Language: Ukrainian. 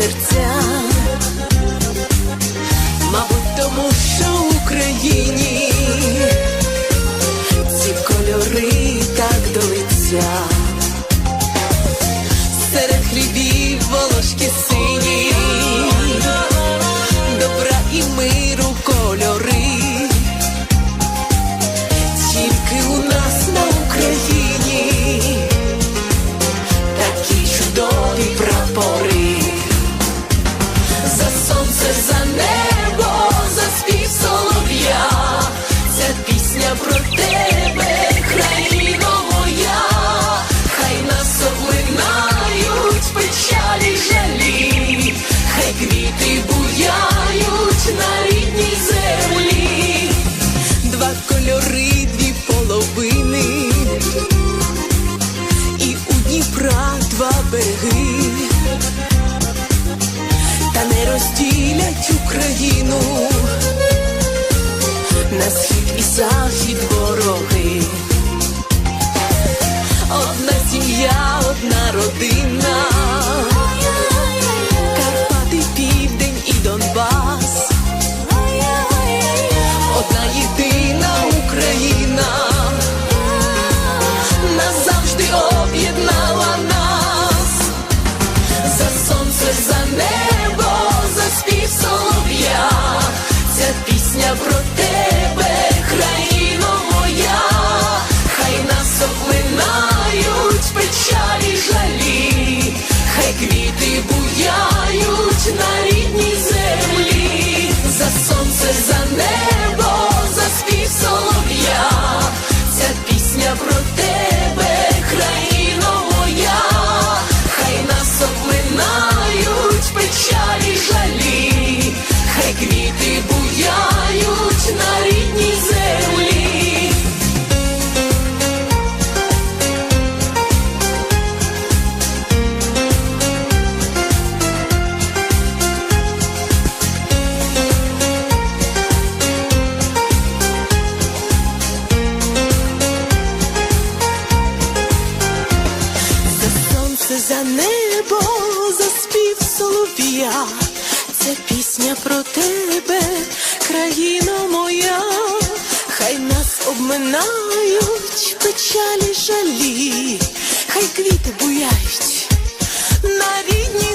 сердца. Пісня про тебе, країно хай нас облинають печалі жалі, хай квіти буяють на рідній землі, два кольори, дві половини, і у Дніпра два береги. Та не розділять Україну. На схід і захід вороги. Одна сім'я, одна родина, Сонце, за небо, за спів солов'я, це пісня про тебе, країна моя, хай нас обминають печалі жалі, хай квіти буяють на рідній